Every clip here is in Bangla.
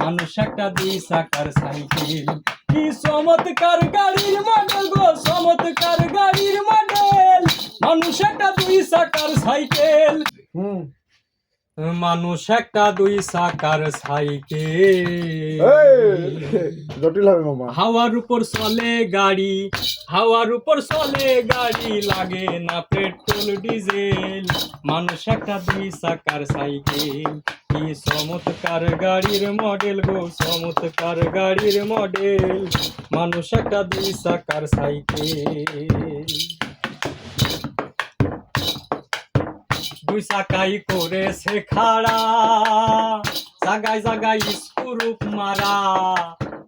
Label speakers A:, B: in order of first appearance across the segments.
A: মানুষ একটা দুই চাকার সাইকেল? কি চমৎকার গাড়ির মডেল গো চমৎকার গাড়ির মডেল। মানুষ একটা দুই চাকার সাইকেল? মানুষ একটা দুই চাকার সাইকেল?
B: জটিল হবে মামা।
A: হাওয়ার উপর চলে গাড়ি হাওয়ার উপর চলে গাড়ি লাগে না পেট্রোল ডিজেল। মানুষ একটা দুই চাকার সাইকেল? কি চমৎকার গাড়ির মডেল গো চমৎকার গাড়ির মডেল মানুষ একটা দুই চাকার সাইকেল। দুই চাকাই করেছে খাড়া, জাগায় জাগায় স্ক্রুপ মারা।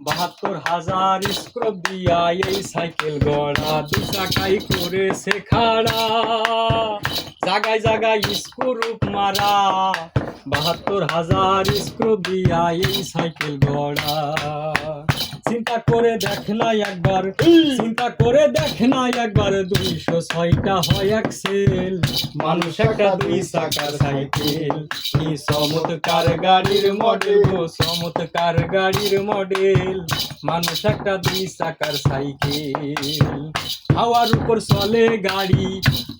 A: বাহাত্তর হাজার স্ক্রুপ দিয়া এই সাইকেল গড়া। দুই চাকাই করেছে খাড়া। জাগায় জাগায় স্ক্রুপ মারা। বাহাত্তর হাজার স্ক্রুপ দিয়া এই সাইকেল গড়া। চিন্তা করে দেখ না একবার, চিন্তা করে দেখ না একবার, দুইশো ছয়টা হয় এক্সেল মানুষ একটা দুই চাকার সাইকেল। কি চমৎকার গাড়ির মডেল চমৎকার গাড়ির মডেল মানুষ একটা দুই চাকার সাইকেল। হাওয়ার উপর চলে গাড়ি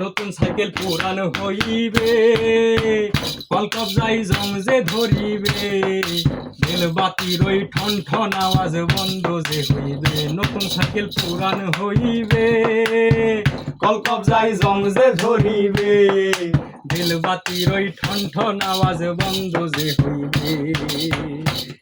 A: নতুন সাইকেল পুরানো হইবে। কলকপ যাই যে ধরিবে। বেল বাতির ওই ঠন ঠন আওয়াজ বন্ধ যে হইবে। নতুন সাইকেল পুরানো হইবে। কলকপ যাই যে ধরিবে। বেল বাতির ওই ঠন ঠন আওয়াজ বন্ধ যে হইবে।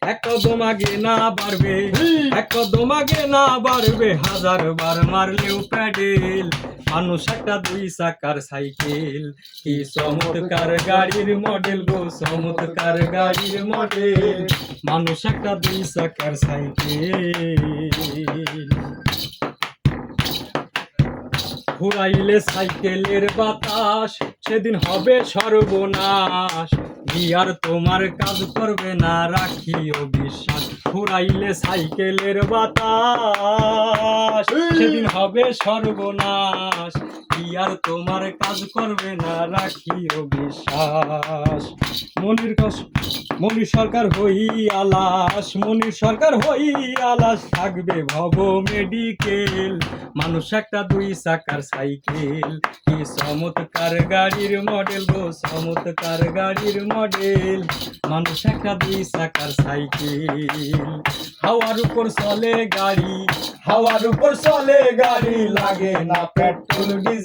A: এক কদম আগে না বাড়বে। এক কদম আগে না বাড়বে। হাজার বার মারলেও প্যাডেল। মানুষ একটা দুই চাকার সাইকেল, কি চমৎকার গাড়ির মডেল গো, চমৎকার গাড়ির মডেল। মানুষ একটা দুই চাকার সাইকেল। ঘুরাইলে সাইকেলের বাতাস, সেদিন হবে সর্বনাশ। গিয়ার তোমার কাজ করবে না, রাখিও বিশ্বাস। ঘুরাইলে সাইকেলের বাতাস সেদিন হবে সর্বনাশ। গিয়ার তোমার কাজ করবে? না রাখিও বিশ্বাস। মনির মনির সরকার হই আলাস, মনির সরকার হই আলাস। থাকবে ভব মেডিকেল মানুষ একটা দুই চাকার সাইকেল কি চমৎকার গাড়ির মডেল গো, চমৎকার গাড়ির মডেল মানুষ একটা দুই চাকার সাইকেল হাওয়ার উপর চলে গাড়ি, হাওয়ার উপর চলে গাড়ি। লাগে না পেট্রোল ডিজেল